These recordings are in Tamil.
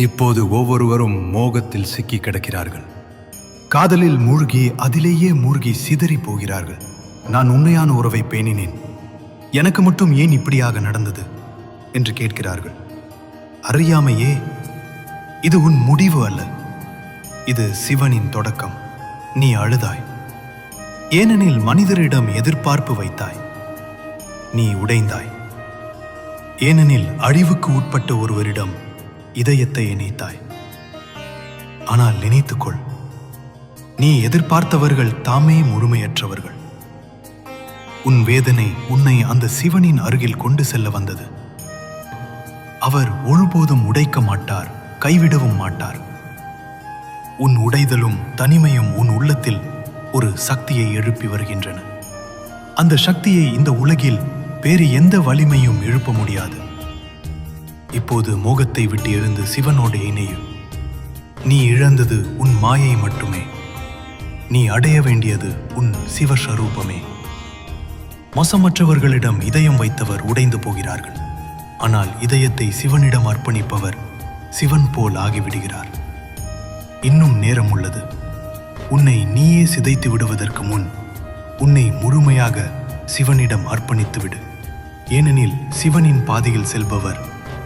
இப்போது ஒவ்வொருவரும் மோகத்தில் சிக்கி கிடக்கிறார்கள். காதலில் மூழ்கி அதிலேயே மூழ்கி சிதறி போகிறார்கள். நான் உண்மையான உறவை பேணினேன். எனக்கு மட்டும் ஏன் இப்படியாக நடந்தது? என்று கேட்கிறார்கள். அறியாமையே இது உன் முடிவு அல்ல. இது சிவனின் தொடக்கம். நீ அழுதாய். ஏனெனில் மனிதரிடம் எதிர்பார்ப்பு வைத்தாய். நீ உடைந்தாய். ஏனெனில் அழிவுக்கு உட்பட்ட ஒருவரிடம் இதயத்தை இணைத்தாய். ஆனால் நினைத்துக்கொள் நீ எதிர்பார்த்தவர்கள் தாமே முழுமையற்றவர்கள். உன் வேதனை உன்னை அந்த சிவனின் அருகில் கொண்டு செல்ல வந்தது. அவர் ஒருபோதும் உடைக்க மாட்டார் கைவிடவும் மாட்டார். உன் உடைதலும் தனிமையும் உன் உள்ளத்தில் ஒரு சக்தியை எழுப்பி வருகின்றன. அந்த சக்தியை இந்த உலகில் வேறு எந்த வலிமையும் எழுப்ப முடியாது. இப்போது மோகத்தை விட்டு எழுந்து சிவனோடு இணையும் நீ இழந்தது உன் மாயை மட்டுமே. நீ அடைய வேண்டியது உன் சிவஸ்வரூபமே. மோசமற்றவர்களிடம் இதயம் வைத்தவர் உடைந்து போகிறார்கள். ஆனால் இதயத்தை சிவனிடம் அர்ப்பணிப்பவர் சிவன் போல் ஆகிவிடுகிறார். இன்னும் நேரம் உள்ளது உன்னை நீயே சிதைத்து விடுவதற்கு முன் உன்னை முழுமையாக சிவனிடம் அர்ப்பணித்து விடு ஏனெனில் சிவனின் பாதையில் செல்பவர்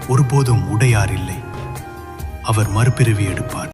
ஒருபோதும் உடையார் இல்லை. அவர் மறுபிறவி எடுப்பார்.